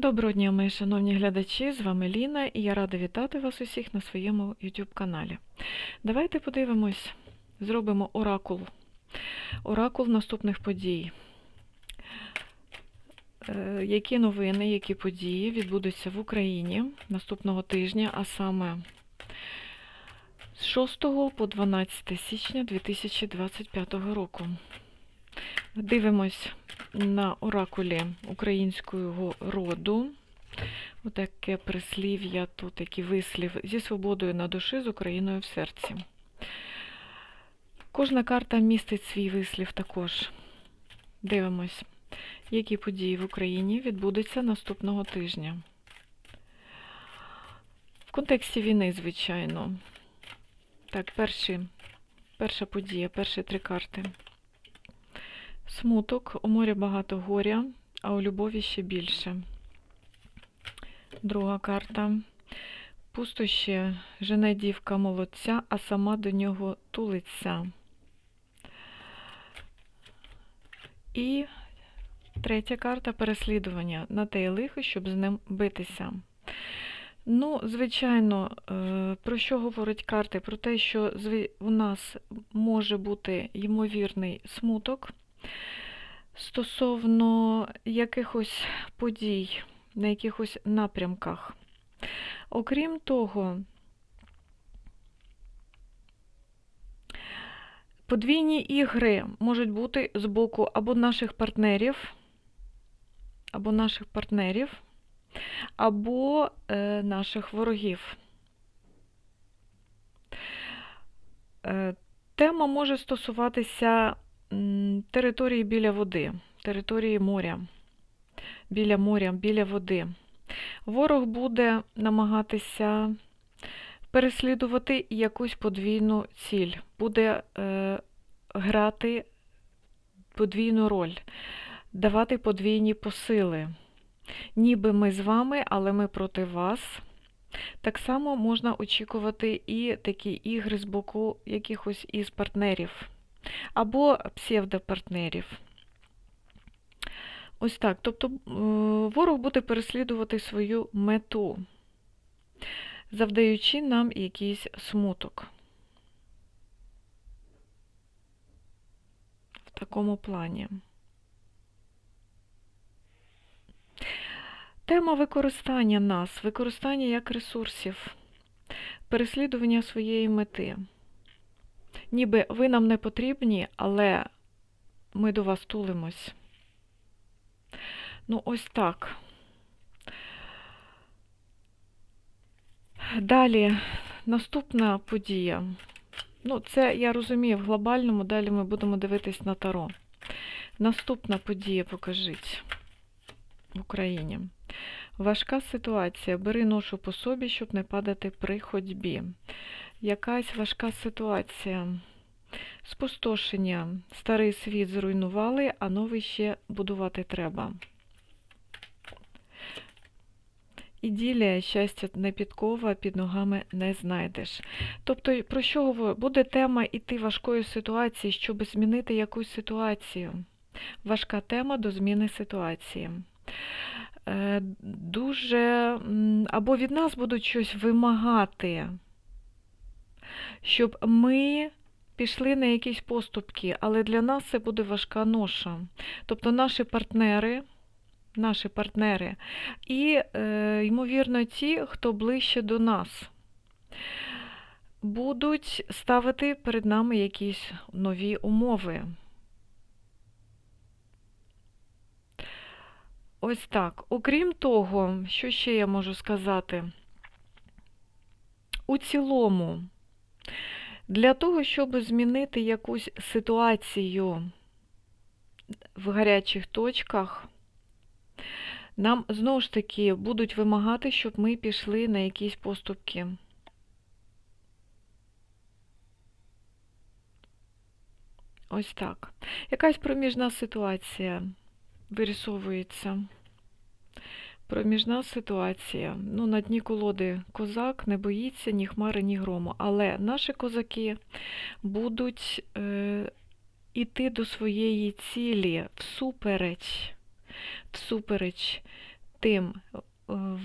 Доброго дня, мої шановні глядачі! З вами Ліна і я рада вітати вас усіх на своєму YouTube каналі. Давайте подивимось, зробимо оракул. Оракул наступних подій. Е, Які новини, які події відбудуться в Україні наступного тижня, а саме з 6 по 12 січня 2025 року. Дивимось на оракулі українського роду. Отаке прислів'я, тут такий вислів зі свободою на душі, з Україною в серці. Кожна карта містить свій вислів також. Дивимось, які події в Україні відбудуться наступного тижня. В контексті війни, звичайно. Так, перші, перша подія, перші три карти. Смуток, у морі багато горя, а у любові ще більше. Друга карта. Пустощі жене дівка молодця, а сама до нього тулиться. І третя карта переслідування на те й лихо, щоб з ним битися. Ну, звичайно, е, про що говорять карти? Про те, що у нас може бути ймовірний смуток стосовно якихось подій на якихось напрямках. Окрім того, подвійні ігри можуть бути з боку або наших партнерів, або наших партнерів, або е, наших ворогів. Е, тема може стосуватися території біля води, території моря, біля моря, біля води. Ворог буде намагатися переслідувати якусь подвійну ціль, буде е, грати подвійну роль, давати подвійні посили. Ніби ми з вами, але ми проти вас. Так само можна очікувати і такі ігри з боку якихось із партнерів або псевдопартнерів. Ось так. Тобто е, ворог буде переслідувати свою мету, завдаючи нам якийсь смуток. В такому плані. Тема використання нас, використання як ресурсів, переслідування своєї мети. Ніби ви нам не потрібні, але ми до вас тулимось. Ну, ось так. Далі, наступна подія. Ну, це я розумію в глобальному, далі ми будемо дивитись на таро. Наступна подія, покажіть в Україні. Важка ситуація. Бери ношу по собі, щоб не падати при ходьбі. Якась важка ситуація. Спустошення. Старий світ зруйнували, а новий ще будувати треба. Іділія, щастя не підкова, під ногами не знайдеш. Тобто, про що говорю? Буде тема іти важкої ситуації, щоб змінити якусь ситуацію. Важка тема до зміни ситуації. Е, Дуже або від нас будуть щось вимагати, щоб ми пішли на якісь поступки, але для нас це буде важка ноша. Тобто наші партнери, наші партнери і, е, ймовірно, ті, хто ближче до нас, будуть ставити перед нами якісь нові умови. Ось так. Окрім того, що ще я можу сказати? У цілому, для того, щоб змінити якусь ситуацію в гарячих точках, нам знову ж таки будуть вимагати, щоб ми пішли на якісь поступки. Ось так. Якась проміжна ситуація вирисовується. Проміжна ситуація. Ну, на дні колоди козак не боїться ні хмари, ні грому. Але наші козаки будуть е, іти до своєї цілі всупереч, всупереч тим е,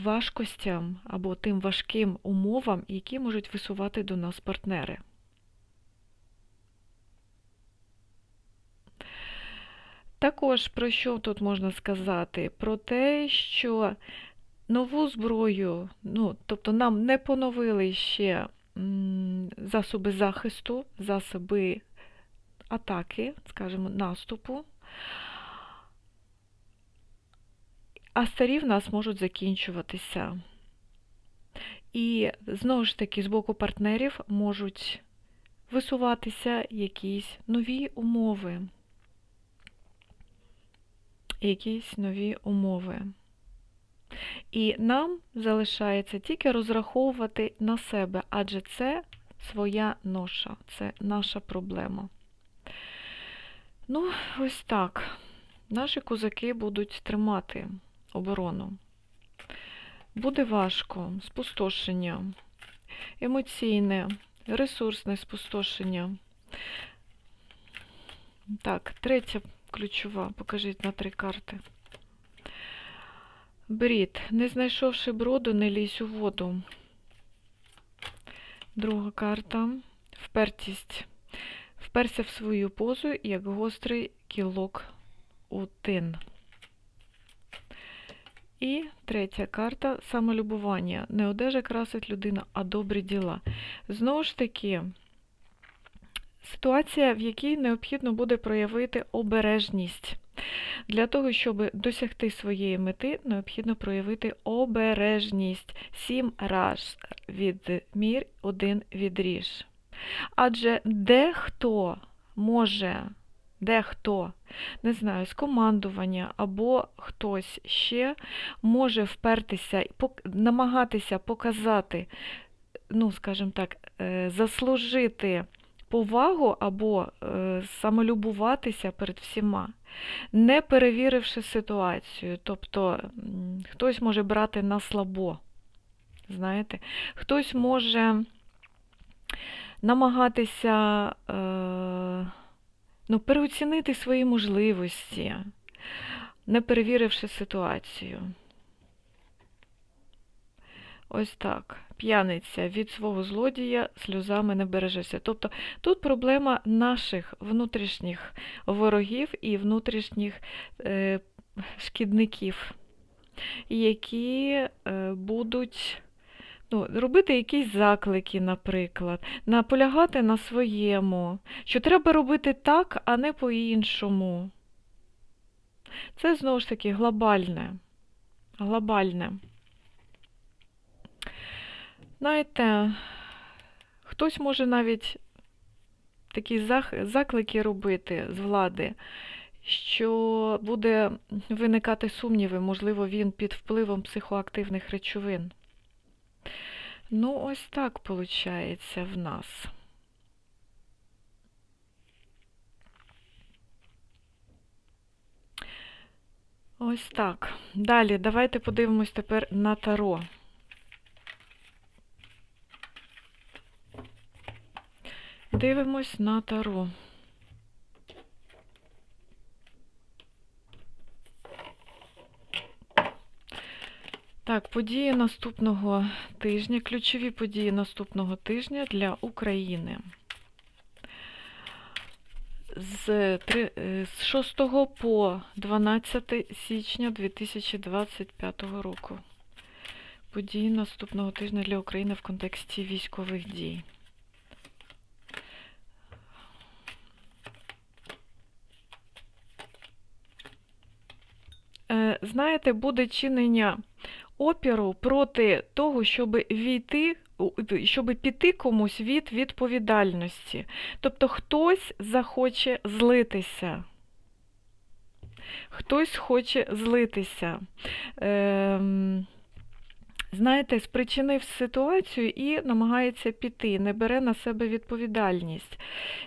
важкостям або тим важким умовам, які можуть висувати до нас партнери. Також про що тут можна сказати? Про те, що нову зброю, ну, тобто нам не поновили ще засоби захисту, засоби атаки, скажімо, наступу, а старі в нас можуть закінчуватися. І знову ж таки, з боку партнерів можуть висуватися якісь нові умови. Якісь нові умови. І нам залишається тільки розраховувати на себе, адже це своя ноша, це наша проблема. Ну, ось так. Наші козаки будуть тримати оборону. Буде важко, спустошення, емоційне, ресурсне спустошення. Так, третя ключова, покажіть на три карти. Брід. Не знайшовши броду, не лізь у воду. Друга карта. Впертість. Вперся в свою позу, як гострий кілок у тин. І третя карта самолюбування. Не одежа красить людина, а добрі діла. Знову ж таки, ситуація, в якій необхідно буде проявити обережність. Для того, щоб досягти своєї мети, необхідно проявити обережність. Сім раз відмір, один відріж. Адже дехто може, дехто, не знаю, з командування або хтось ще може впертися і намагатися показати, ну, скажімо так, е, заслужити повагу або е, самолюбуватися перед всіма, не перевіривши ситуацію. Тобто хтось може брати на слабо, знаєте, хтось може намагатися е, ну, переоцінити свої можливості, не перевіривши ситуацію. Ось так. П'яниця від свого злодія сльозами не бережеться. Тобто тут проблема наших внутрішніх ворогів і внутрішніх е, шкідників, які е, будуть ну, робити якісь заклики, наприклад, наполягати на своєму, що треба робити так, а не по-іншому. Це знову ж таки глобальне. глобальне. Знаєте, хтось може навіть такі заклики робити з влади, що буде виникати сумніви, можливо, він під впливом психоактивних речовин. Ну, ось так виходить в нас. Ось так. Далі давайте подивимось тепер на таро. Дивимось на таро. Так, події наступного тижня, ключові події наступного тижня для України. З 6 по 12 січня 2025 року. Події наступного тижня для України в контексті військових дій. Е, знаєте, буде чинення опіру проти того, щоб війти, щоб піти комусь від відповідальності. Тобто хтось захоче злитися. Хтось хоче злитися. Ем, знаєте, спричинив ситуацію і намагається піти, не бере на себе відповідальність.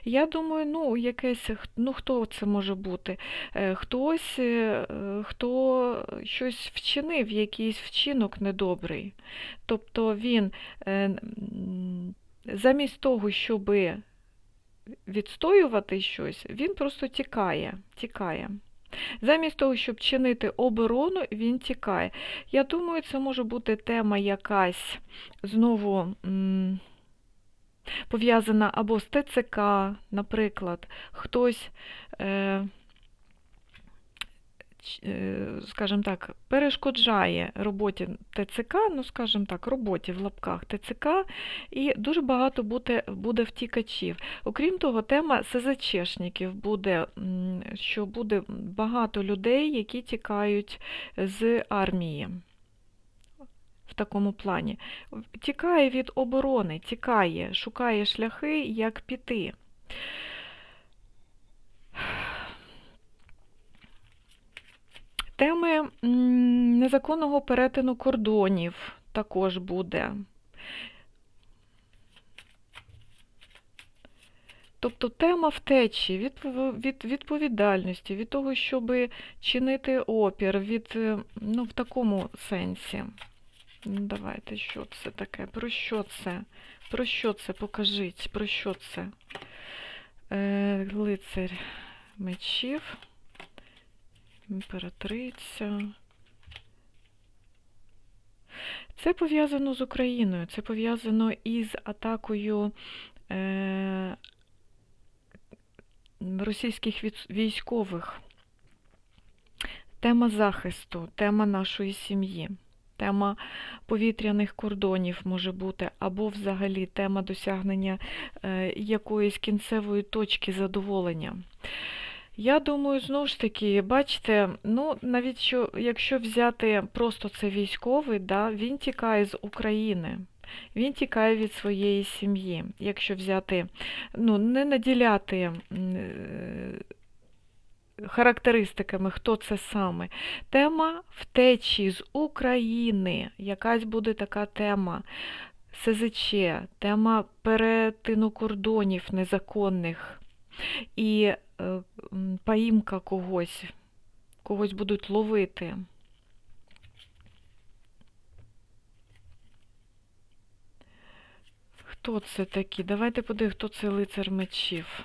Я думаю, ну, якесь, ну хто це може бути? Е, хтось, е, хто щось вчинив, якийсь вчинок недобрий. Тобто він е, замість того, щоби відстоювати щось, він просто тікає. тікає. Замість того, щоб чинити оборону, він тікає. Я думаю, це може бути тема якась знову пов'язана або з ТЦК, наприклад, хтось, е, скажімо так, перешкоджає роботі ТЦК, ну, скажімо так, роботі в лапках ТЦК, і дуже багато буде, буде втікачів. Окрім того, тема СЗЧшників буде, що буде багато людей, які тікають з армії. В такому плані. Тікає від оборони, тікає, шукає шляхи, як піти. Теми незаконного перетину кордонів також буде. Тобто тема втечі, від, від відповідальності, від того, щоб чинити опір, від, е, ну, в такому сенсі. Ну, Давайте, що це таке? Про що це? Про що це? Покажіть, про що це? Е, лицар мечів, імператриця. Це пов'язано з Україною, це пов'язано із атакою е, російських військових. Тема захисту, тема нашої сім'ї, тема повітряних кордонів може бути, або взагалі тема досягнення е, якоїсь кінцевої точки задоволення. Я думаю, знову ж таки, бачите, ну навіть що, якщо взяти просто це військовий, да, він тікає з України. Він тікає від своєї сім'ї. Якщо взяти, ну, не наділяти е, характеристиками, хто це саме. Тема втечі з України. Якась буде така тема. СЗЧ, тема перетину кордонів незаконних і е, поїмка когось, когось будуть ловити. Хто це такі? Давайте подивимось, хто це лицар мечів.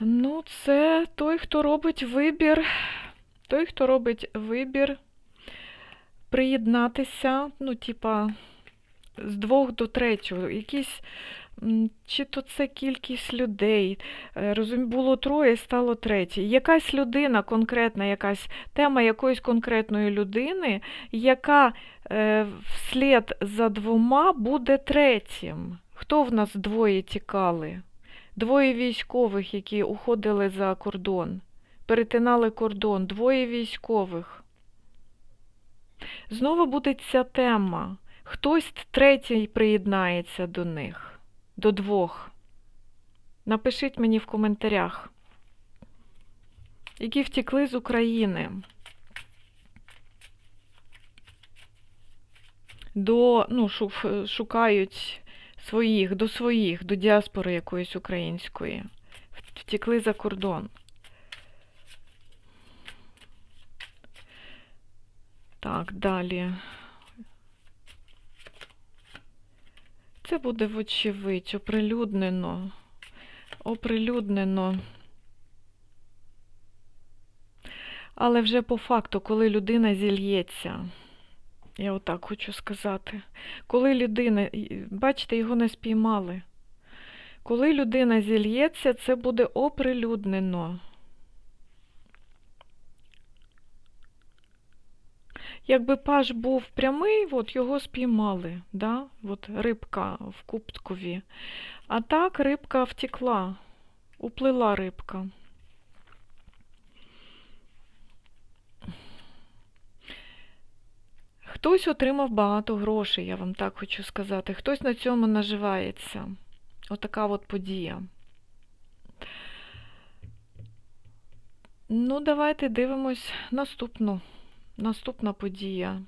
Ну, це той, хто робить вибір, той, хто робить вибір приєднатися, ну, типа, з двох до третього. Якісь, чи то це кількість людей. Е, Розум... Було троє, стало третє. Якась людина, конкретна якась тема якоїсь конкретної людини, яка е, вслід за двома буде третім. Хто в нас двоє тікали? Двоє військових, які уходили за кордон, перетинали кордон, двоє військових. Знову буде ця тема. Хтось третій приєднається до них, до двох. Напишіть мені в коментарях, які втекли з України. До, ну, шукають своїх, до своїх, до діаспори якоїсь української. Втекли за кордон. Так, далі. Це буде вочевидь, оприлюднено. Оприлюднено. Але вже по факту, коли людина зільється. Я отак хочу сказати. Коли людина, бачите, його не спіймали. Коли людина зільється, це буде оприлюднено. Якби паж був прямий, от його спіймали, да? От рибка в кубкові. А так рибка втекла, уплила рибка. Хтось отримав багато грошей, я вам так хочу сказати. Хтось на цьому наживається. Отака от подія. Ну, давайте дивимось наступну. Наступна подія.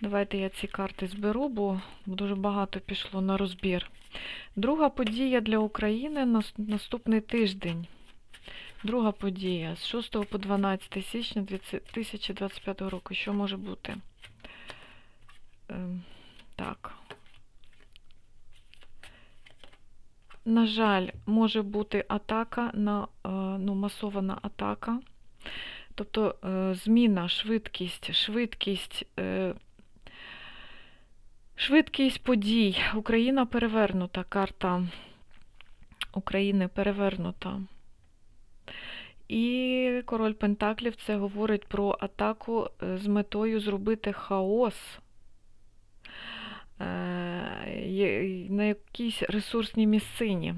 Давайте я ці карти зберу, бо дуже багато пішло на розбір. Друга подія для України на наступний тиждень. Друга подія з 6 по 12 січня 2025 року. Що може бути? ем, так. На жаль, може бути атака на е, ну, масована атака. Тобто е, зміна, швидкість, швидкість, е, швидкість подій. Україна перевернута, карта України перевернута. І король Пентаклів це говорить про атаку е, з метою зробити хаос на якійсь ресурсній місцині.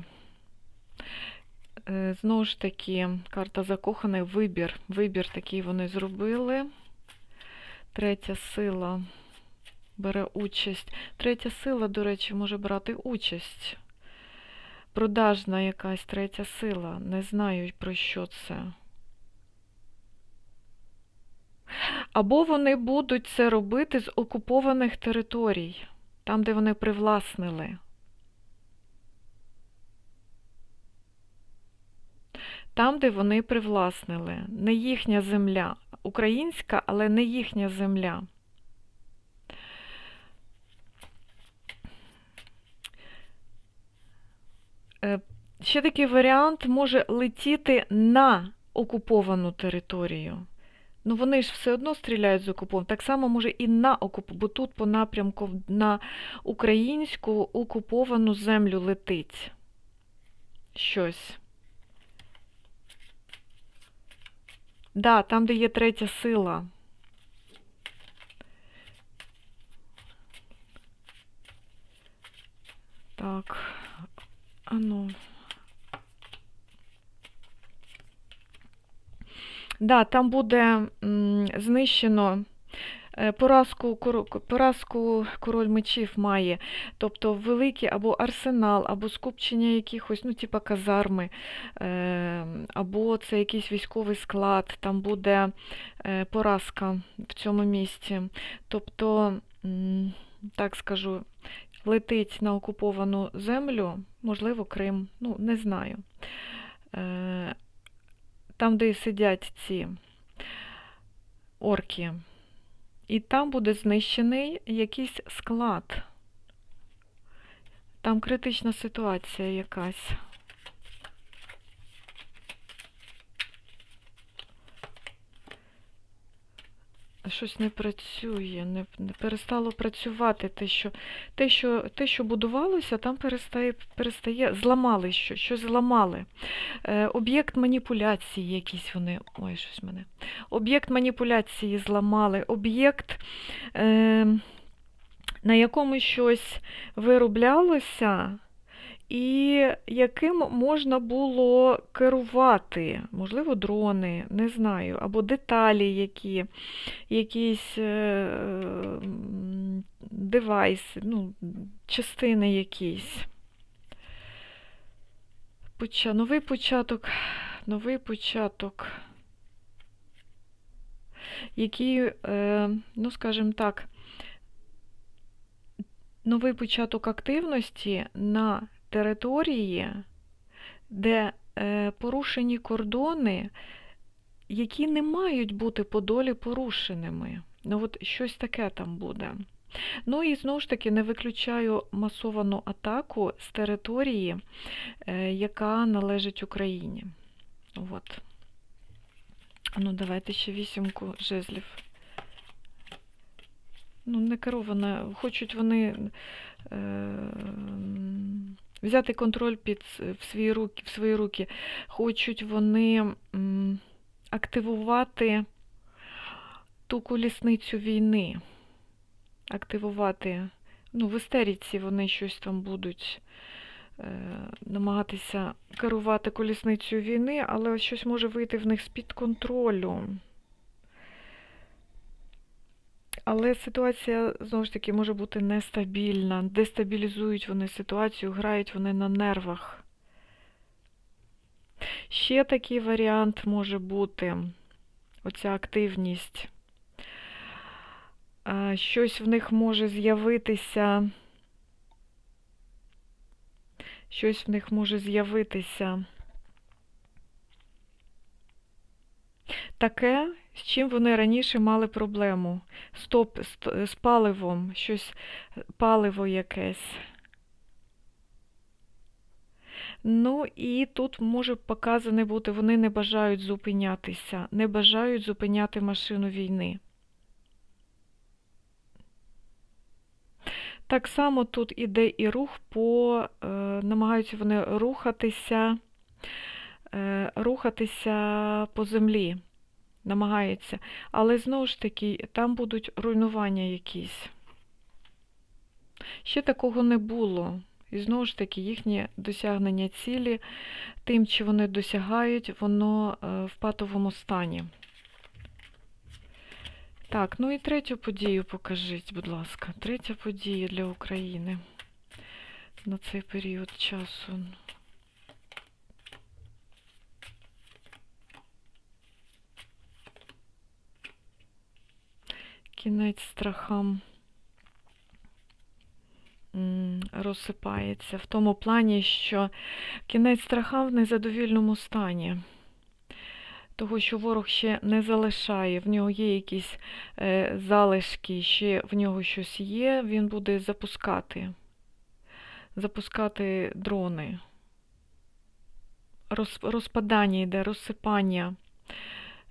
Е, Знову ж таки, карта закоханий вибір. Вибір такий вони зробили. Третя сила бере участь. Третя сила, до речі, може брати участь. Продажна якась третя сила. Не знаю, про що це. Або вони будуть це робити з окупованих територій, там, де вони привласнили. Там, де вони привласнили. Не їхня земля. Українська, але не їхня земля. Е, Ще такий варіант може летіти на окуповану територію. Ну, вони ж все одно стріляють з окуповану. Так само може і на окуп, бо тут по напрямку на українську окуповану землю летить щось. Да, там, де є третя сила. Так, а ну. Да, там буде м, знищено поразку, поразку король мечів має, тобто великий або арсенал, або скупчення якихось, ну, типа казарми, е, або це якийсь військовий склад, там буде е, поразка в цьому місці. Тобто, так скажу, летить на окуповану землю, можливо, Крим, ну, не знаю. Е, Там, де сидять ці орки. І там буде знищений якийсь склад. Там критична ситуація якась. Щось не працює, не, не перестало працювати те, що, те, що, те, що будувалося, там перестає, перестає зламали що, щось зламали. Е, об'єкт маніпуляції якісь вони. Ой, щось мене. Об'єкт маніпуляції зламали, об'єкт, е, на якому щось вироблялося, і яким можна було керувати, можливо, дрони, не знаю, або деталі, які, якісь е, девайси, ну, частини якісь. Поча... Новий початок, новий початок, який, е, ну, скажімо так, новий початок активності на території, де е, порушені кордони, які не мають бути по долі порушеними. Ну, от щось таке там буде. Ну і знову ж таки не виключаю масовану атаку з території, е, яка належить Україні. От. Ну, давайте ще вісімку жезлів. Ну, не керована. Хочуть вони е, взяти контроль під в свої руки, в свої руки. Хочуть вони активувати ту колісницю війни. Активувати. Ну, в істериці вони щось там будуть е, намагатися керувати колісницею війни, але щось може вийти в них з-під контролю. Але ситуація, знову ж таки, може бути нестабільна. Дестабілізують вони ситуацію, грають вони на нервах. Ще такий варіант може бути оця активність. Щось в них може з'явитися. Щось в них може з'явитися таке, З чим вони раніше мали проблему? Стоп, ст- з паливом, щось, паливо якесь. Ну і тут може показане бути, вони не бажають зупинятися, не бажають зупиняти машину війни. Так само тут іде і рух по, е, намагаються вони рухатися, е, рухатися по землі, намагаються. Але знову ж таки, там будуть руйнування якісь. Ще такого не було. І знову ж таки, їхнє досягнення цілі, тим, чи вони досягають, воно е, в патовому стані. Так, ну і третю подію покажіть, будь ласка. Третя подія для України на цей період часу. Кінець страхам розсипається в тому плані, що кінець страхам в незадовільному стані. Того, що ворог ще не залишає, в нього є якісь е, залишки, ще в нього щось є, він буде запускати, запускати дрони. Роз, розпадання йде, розсипання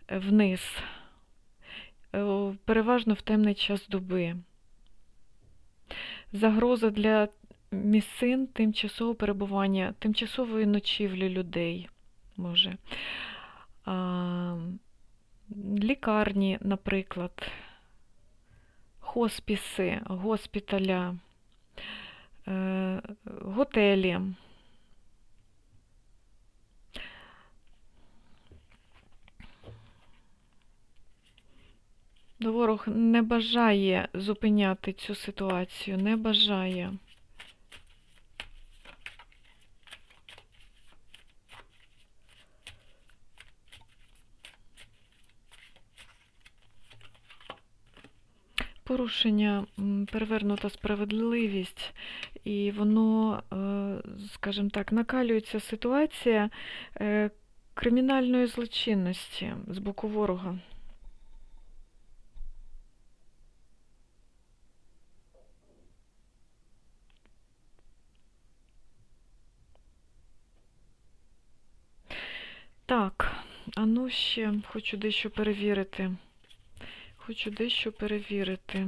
е, вниз, переважно в темний час доби. Загроза для місцин тимчасового перебування, тимчасової ночівлі людей може. А, лікарні, наприклад, хоспіси, госпіталя, е, готелі. Ворог не бажає зупиняти цю ситуацію, не бажає. Порушення, перевернута справедливість, і воно, е, скажімо так, накалюється ситуація е, кримінальної злочинності з боку ворога. Так, а ну ще хочу дещо перевірити. Хочу дещо перевірити.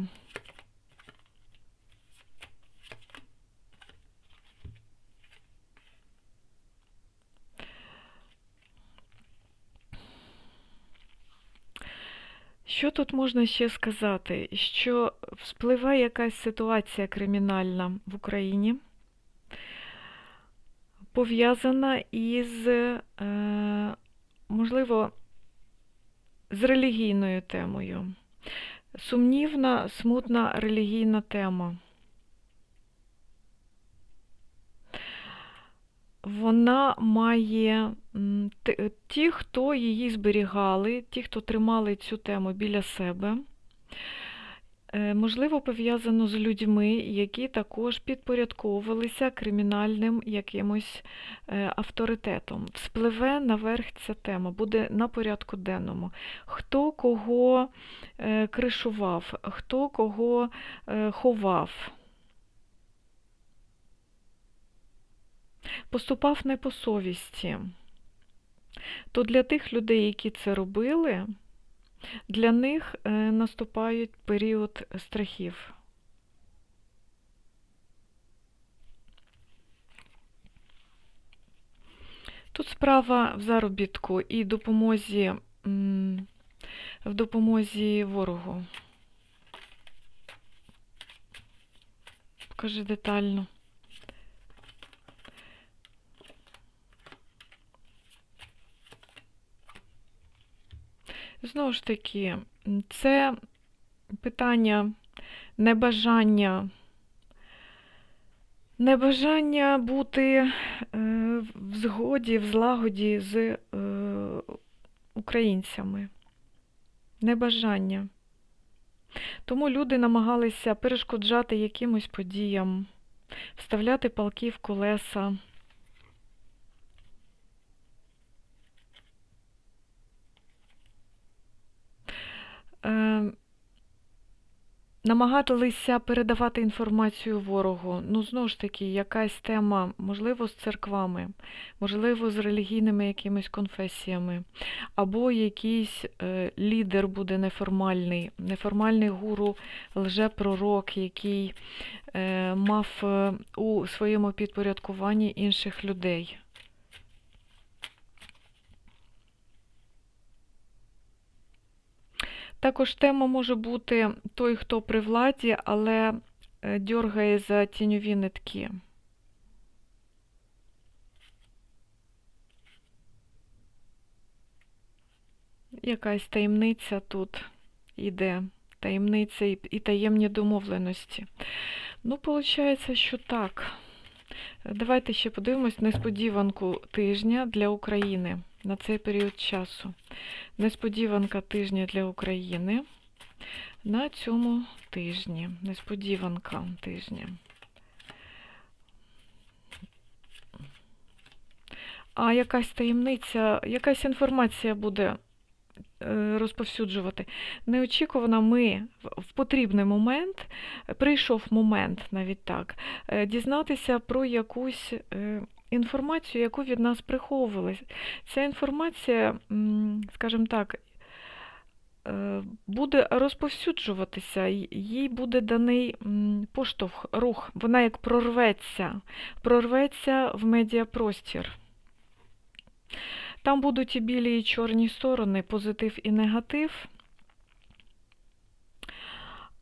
Що тут можна ще сказати? Що вспливає якась ситуація кримінальна в Україні, пов'язана із, е, можливо, з релігійною темою. Сумнівна, смутна релігійна тема. Вона має ті, хто її зберігали, ті, хто тримали цю тему біля себе, можливо, пов'язано з людьми, які також підпорядковувалися кримінальним якимось е, авторитетом. Вспливе наверх ця тема, буде на порядку денному. Хто кого е, кришував, хто кого е, ховав. Поступав не по совісті. То для тих людей, які це робили, для них е, наступає період страхів. Тут справа в заробітку і допомозі, в допомозі ворогу. Покажи детально. Знову ж таки, це питання небажання, небажання бути е, в згоді, в злагоді з е, українцями. Небажання. Тому люди намагалися перешкоджати якимось подіям, вставляти палки в колеса. Намагалися передавати інформацію ворогу. Ну, знову ж таки, якась тема, можливо, з церквами, можливо, з релігійними якимись конфесіями, або якийсь е, лідер буде неформальний, неформальний гуру, лжепророк, який е, мав е, у своєму підпорядкуванні інших людей. Також тема може бути той, хто при владі, але е, дьоргає за тіньові нитки. Якась таємниця тут іде, таємниця і таємні домовленості. Ну, виходить, що так. Давайте ще подивимось несподіванку тижня для України на цей період часу. Несподіванка тижня для України на цьому тижні. Несподіванка тижня. А якась таємниця, якась інформація буде е, розповсюджувати. Неочікувано ми в потрібний момент, прийшов момент навіть так, е, дізнатися про якусь е, інформацію, яку від нас приховували. Ця інформація, скажімо так, буде розповсюджуватися, їй буде даний поштовх, рух, вона як прорветься, прорветься в медіапростір. Там будуть і білі, і чорні сторони, позитив і негатив.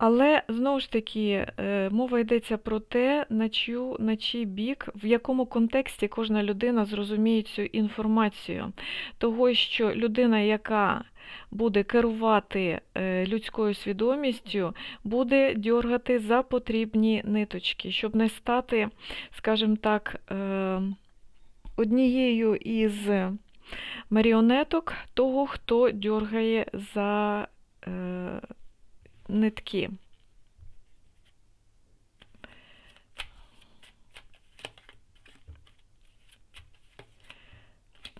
Але знову ж таки, е, мова йдеться про те, на чию, на чий бік, в якому контексті кожна людина зрозуміє цю інформацію. Того, що людина, яка буде керувати е, людською свідомістю, буде дьоргати за потрібні ниточки, щоб не стати, скажімо так, е, однією із маріонеток того, хто дьоргає за нитки.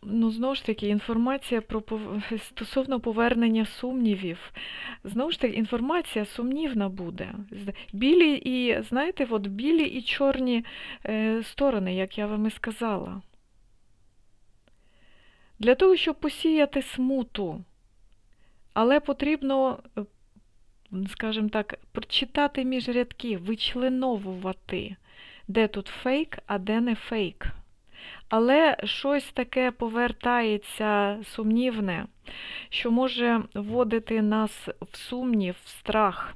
Ну, знову ж таки, інформація про стосовно повернення сумнівів. Знову ж таки, інформація сумнівна буде. Білі і, знаєте, от білі і чорні е, сторони, як я вам і сказала. Для того, щоб посіяти смуту, але потрібно скажімо так, прочитати між рядків, вичленовувати, де тут фейк, а де не фейк. Але щось таке повертається сумнівне, що може вводити нас в сумнів, в страх.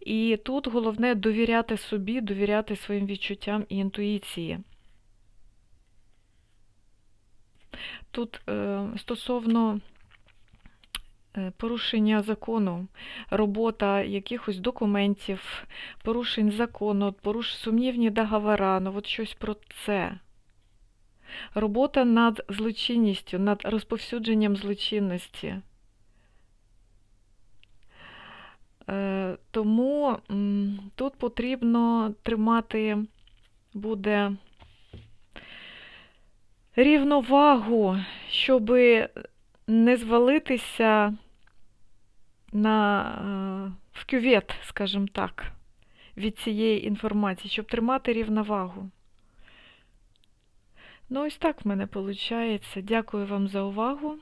І тут головне довіряти собі, довіряти своїм відчуттям і інтуїції. Тут е, стосовно порушення закону, робота якихось документів, порушень закону, поруш... сумнівні договора, ну от щось про це. Робота над злочинністю, над розповсюдженням злочинності. Е, тому тут потрібно тримати буде рівновагу, щоб не звалитися на, е, в кювет, скажімо так, від цієї інформації, щоб тримати рівновагу. Ну, ось так в мене виходить. Дякую вам за увагу.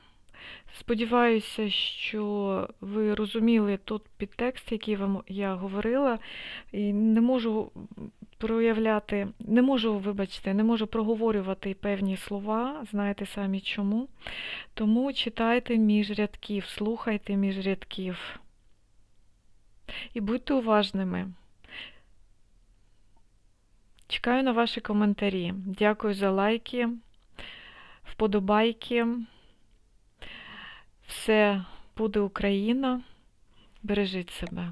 Сподіваюся, що ви розуміли тут підтекст, який вам я говорила, і не можу проявляти, не можу, вибачте, не можу проговорювати певні слова, знаєте самі чому. Тому читайте між рядків, слухайте між рядків. І будьте уважними. Чекаю на ваші коментарі. Дякую за лайки, вподобайки. Все буде Україна. Бережіть себе.